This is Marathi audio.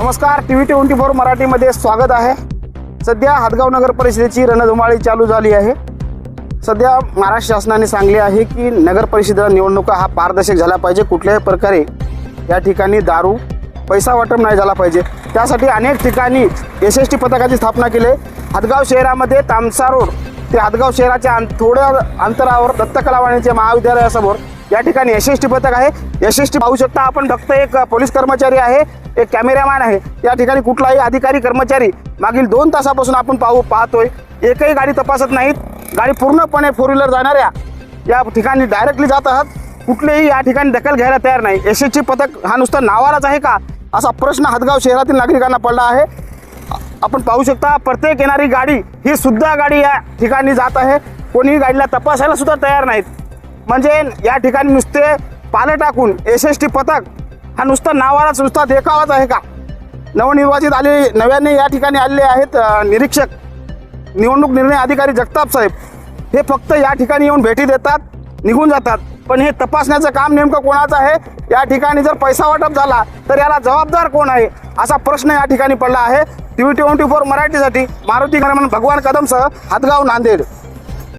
नमस्कार टी व्ही ट्वेंटी फोर मराठीमध्ये स्वागत आहे. सध्या हातगाव नगर परिषदेची रणधुमाळी चालू झाली आहे. सध्या महाराष्ट्र शासनाने सांगले आहे की नगर परिषदेला निवडणुका हा पारदर्शक झाला पाहिजे. कुठल्याही प्रकारे या ठिकाणी दारू पैसा वाटप नाही झाला पाहिजे. त्यासाठी अनेक ठिकाणी एस एस टी पथकाची स्थापना केली आहे. हातगाव शहरामध्ये तामसा रोड ते हातगाव शहराच्या अं- थोड्या अंतरावर दत्तकलावाणीचे महाविद्यालयासमोर या ठिकाणी एस एस टी पथक आहे. एस एस टी पाहू शकता आपण फक्त एक पोलीस कर्मचारी आहे. एक कॅमेरामॅन आहे. या ठिकाणी कुठलाही अधिकारी कर्मचारी मागील दोन तासापासून आपण पाहू पाहतोय. एकही गाडी तपासत नाहीत. गाडी पूर्णपणे फोर व्हीलर जाणाऱ्या या ठिकाणी डायरेक्टली जात आहात. कुठलेही या ठिकाणी दखल घ्यायला तयार नाही. एस एस टी पथक हा नुसता नावालाच आहे का? असा प्रश्न हदगाव शहरातील नागरिकांना पडला आहे. आपण पाहू शकता प्रत्येक येणारी गाडी ही सुद्धा गाडी या ठिकाणी जात आहे. कोणीही गाडीला तपासायला सुद्धा तयार नाहीत. म्हणजे या ठिकाणी नुसते पालं टाकून एस एस टी पथक हा नुसता नावालाच नुसता देखावाच आहे का? नवनिर्वाचित आले नव्याने या ठिकाणी आलेले आहेत निरीक्षक. निवडणूक निर्णय अधिकारी जगताप साहेब हे फक्त या ठिकाणी येऊन भेटी देतात निघून जातात. पण हे तपासण्याचं काम नेमकं कोणाचं आहे? या ठिकाणी जर पैसा वाटप झाला तर याला जबाबदार कोण आहे? असा प्रश्न या ठिकाणी पडला आहे. टी व्ही ट्वेंटी फोर मराठीसाठी मारुती गणमन भगवान कदमसह हातगाव नांदेड.